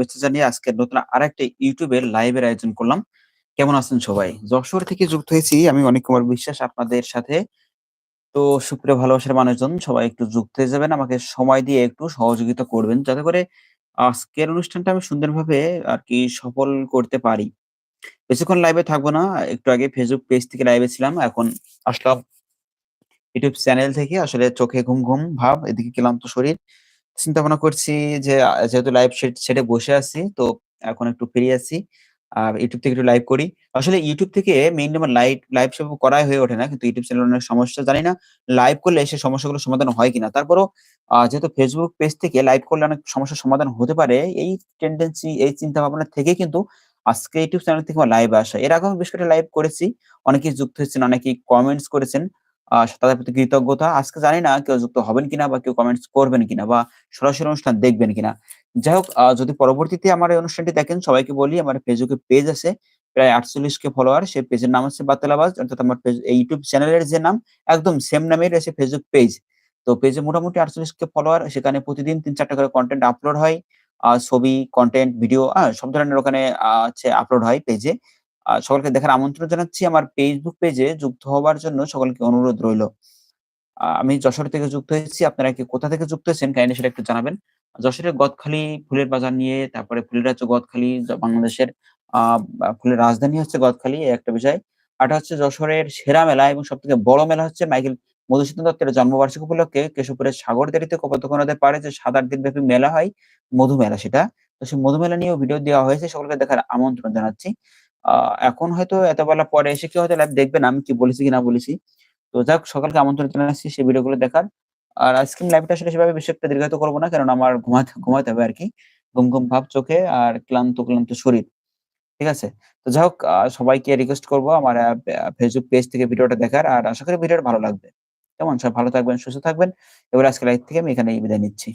শুভেচ্ছা আজকের নতুন আরেকটা ইউটিউবের লাইভের আয়োজন করলাম। কেমন আছেন সবাই? যশোর থেকে যুক্ত হয়েছি আমি অনিক কুমার বিশ্বাস আপনাদের সাথে। তো সুপ্রিয় ভালোবাসার মানুষজন সবাই একটু যুক্ত হয়ে যাবেন। আমাকে সময় দিয়ে একটু সহযোগিতা করবেন। যাতে করে আজকের অনুষ্ঠানটা আমি সুন্দরভাবে আরকি সফল করতে পারি। বেশিক্ষণ লাইভে থাকব না। একটু আগে ফেসবুক পেজ থেকে লাইভে ছিলাম। এখন আসলাম ইউটিউব চ্যানেল থেকে আসলে চোখে ঘুম, ঘুম ভাব, এদিকে ক্লান্ত শরীর। চিন্তা ভাবনা করছি যে যেহেতু লাইভ সেট বসে আছি, তো এখন একটু ফ্রি আছি। আর ইউটিউব থেকে একটু লাইভ করি। আসলে ইউটিউব থেকে মেইনলি আমার লাইট লাইভ সেভাবে করাই হয়ে ওঠে না। কিন্তু ইউটিউব চ্যানেলে অনেক সমস্যা জানি না লাইভ করলে সেই সমস্যাগুলো সমাধান হয় কিনা? তারপরও যেহেতু Facebook পেজ থেকে লাইভ করলে অনেক সমস্যার সমাধান হতে পারে, এই টেনডেন্সি এই চিন্তা ভাবনা থেকে কিন্তু আজকে ইউটিউব চ্যানেল থেকে লাইভে আসা। এর আগেও বেশ কয়েকটা লাইভ করেছি। অনেকেই যুক্ত হয়েছেন, অনেকেই কমেন্টস করেছেন। তাদের প্রতি কৃতজ্ঞতা। আজকে জানি না কেউ যুক্ত হবেন কিনা বা কেউ কমেন্টস করবেন কিনা বা সরাসরি অনুষ্ঠান দেখবেন কিনা। যাই হোক যদি পরবর্তীতে আমার এই অনুষ্ঠানটি দেখেন সবাইকে বলি আমার এ পেজ আছে। প্রায় ৪৮ কে ফলোয়ার। সেই পেজের নাম হচ্ছে বাতেলাবাজ। অর্থাৎ আমার ইউটিউব চ্যানেলের যে নাম একদম সেম নামের আছে ফেসবুক পেজ। তো পেজে মোটামুটি ৪৮ কে ফলোয়ার। সেখানে প্রতিদিন ৩-৪ টা করে কন্টেন্ট আপলোড হয়। ছবি, কন্টেন্ট ভিডিও সব ধরনের ওখানে হচ্ছে আপলোড হয় পেজে। সকলকে দেখার আমন্ত্রণ জানাচ্ছি। আমার ফেসবুক পেজে যুক্ত হবার জন্য সকলকে অনুরোধ রইল। আমি যশোর থেকে যুক্ত হয়েছি। আপনারা কি কোথা থেকে যুক্ত হয়েছেন কাইন্ডলি সেটা একটু জানাবেন। যশোরের গদখালি ফুলের বাজার নিয়ে তারপরে ফুলের রাজ্য গদখালি বাংলাদেশের ফুলের রাজধানী হচ্ছে গদখালি একটা বিষয়। আরেকটা হচ্ছে যশোরের সেরা মেলা এবং সব থেকে বড় মেলা হচ্ছে মাইকেল মধুসূদন দত্তের জন্মবার্ষিকী উপলক্ষে কেশবপুরের সাগরদিঘিতে কপোতাক্ষ নদের পারে যে ৭-৮ দিনব্যাপী মেলা হয়, মধু মেলা সেটা। তো সেই মধু মেলা নিয়েও ভিডিও দেওয়া হয়েছে। সকলকে দেখার আমন্ত্রণ জানাচ্ছি। এখন হয়তো এত বেলা পরে এসে কেউ হয়তো লাইভ দেখবেন আমি কি বলেছি কি না বলেছি। তো যাক সকালকে আমন্ত্রণ জানাচ্ছি সেই ভিডিওগুলো দেখার। আর আজকের লাইভটা আসলে সেভাবে বেশি একটা দীর্ঘায়িত করব না। কারণ আমার ঘুমাতে ঘুমাইতে হবে আর কি ঘুম, ঘুম ভাব চোখে আর ক্লান্ত, ক্লান্ত শরীর। ঠিক আছে? তো যাই হোক সবাইকে রিকোয়েস্ট করব আমার আ পেজ থেকে ভিডিওটা দেখার। আর আশা করি ভিডিওটা ভালো লাগবে। কেমন? সব ভালো থাকবেন, সুস্থ থাকবেন। এবার আজকের লাইভ থেকে আমি এখানেই বিদায় নিচ্ছি।